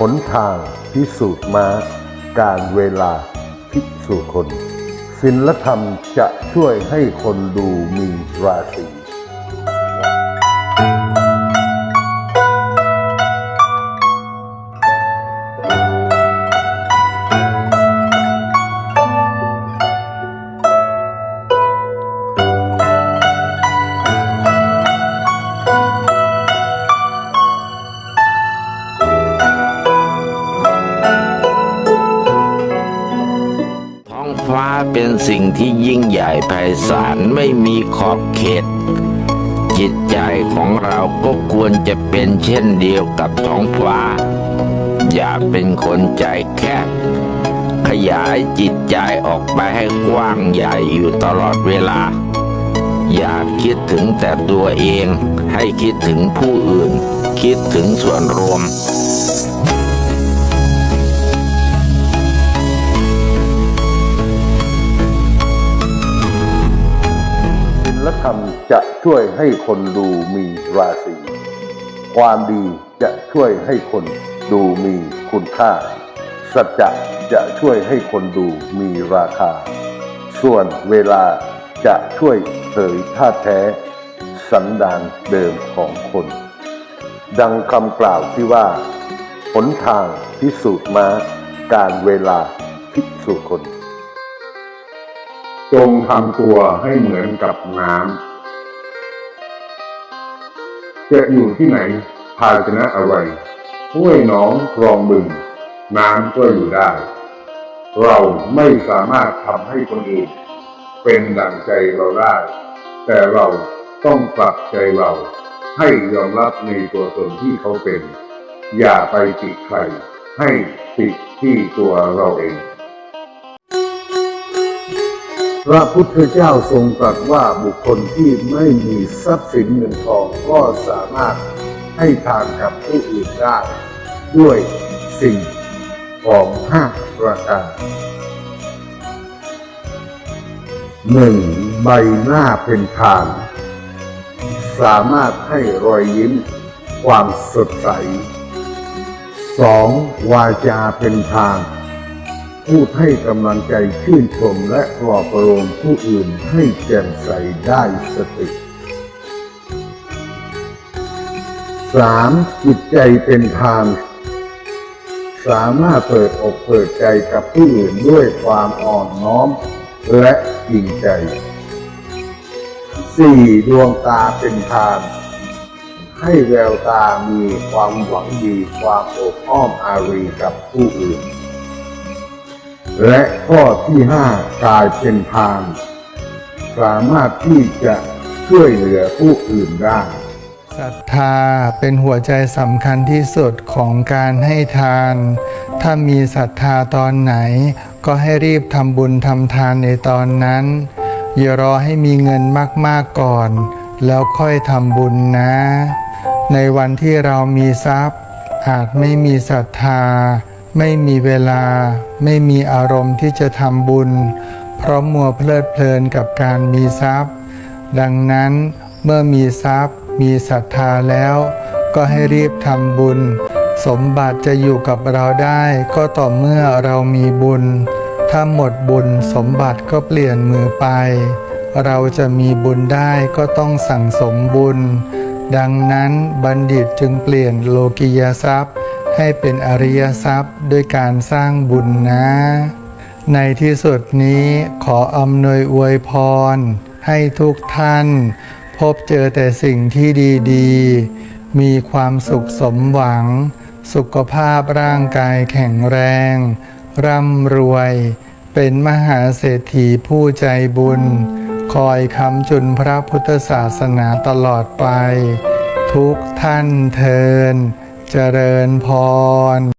หนทางพิสูจน์มา การเวลาพิสูจน์คนศิลธรรมจะช่วยให้คนดูมีราศี ฟ้าเป็นสิ่งที่ยิ่งใหญ่ไพศาลไม่มีขอบเขต จิตใจของเราก็ควรจะเป็นเช่นเดียวกับท้องฟ้า อย่าเป็นคนใจแคบ ขยายจิตใจออกไปให้กว้างใหญ่อยู่ตลอดเวลา อย่าคิดถึงแต่ตัวเอง ให้คิดถึงผู้อื่น คิดถึงส่วนรวม ธรรมจะช่วยให้คนดูมีราศีความดีจะช่วยให้คนดูมีคุณค่า สัจจะจะช่วยให้คนดูมีราคา ส่วนเวลาจะช่วยเผยท่าแท้ สันดานเดิมของคน ดังคำกล่าวที่ว่า หนทางพิสูจน์มาการเวลาพิสูจน์คน จงทำตัวให้เหมือนกับน้ำจะอยู่ที่ไหนภาชนะอะไรห้วยหนองคลองบึง น้ำก็อยู่ได้ เราไม่สามารถทำให้คนอื่นเป็นดั่งใจเราได้ แต่เราต้องปรับใจเราให้ยอมรับในตัวตนที่เขาเป็น อย่าไปติดใคร ให้ติดที่ตัวเราเอง พระพุทธเจ้าทรงตรัสว่าบุคคลที่ไม่มีทรัพย์สินเงินทองก็สามารถให้ทานกับผู้อื่นได้ ด้วยสิ่งของห้าประการหนึ่งใบหน้าเป็นทาน สามารถให้รอยยิ้ม ความสดใสสองวาจาเป็นทาน พูดให้กำลังใจชื่นชมและปลอบประโลมผู้อื่นให้แจ่มใสได้สติสามจิตใจเป็นทาง สามารถเปิดอกเปิดใจกับผู้อื่นด้วยความอ่อนน้อม และจริงใจสี่ดวงตาเป็นทานให้แววตามีความหวังดีความอบอ้อมอารีกับผู้อื่น และข้อที่ห้ากายเป็นทาน สามารถที่จะช่วยเหลือผู้อื่นได้ศรัทธาเป็นหัวใจสำคัญที่สุดของการให้ทาน ถ้ามีศรัทธาตอนไหน ก็ให้รีบทำบุญทำทานในตอนนั้น อย่ารอให้มีเงินมากๆก่อน แล้วค่อยทำบุญนะ ในวันที่เรามีทรัพย์ อาจไม่มีศรัทธา ไม่มีเวลา ไม่มีอารมณ์ที่จะทำบุญ เพราะมัวเพลิดเพลินกับการมีทรัพย์ ดังนั้นเมื่อมีทรัพย์ มีศรัทธาแล้ว ก็ให้รีบทำบุญ สมบัติจะอยู่กับเราได้ ก็ต่อเมื่อเรามีบุญ ถ้าหมดบุญสมบัติก็เปลี่ยนมือไป เราจะมีบุญได้ก็ต้องสั่งสมบุญ ดังนั้นบัณฑิตจึงเปลี่ยนโลกิยทรัพย์ ให้เป็นอริยทรัพย์ด้วยการสร้างบุญนะ ในที่สุดนี้ขออำนวยอวยพร ให้ทุกท่าน พบเจอแต่สิ่งที่ดีๆ มีความสุขสมหวัง สุขภาพร่างกายแข็งแรง ร่ำรวย เป็นมหาเศรษฐีผู้ใจบุญ คอยคำจุนพระพุทธศาสนาตลอดไป ทุกท่านเทิน เจริญพร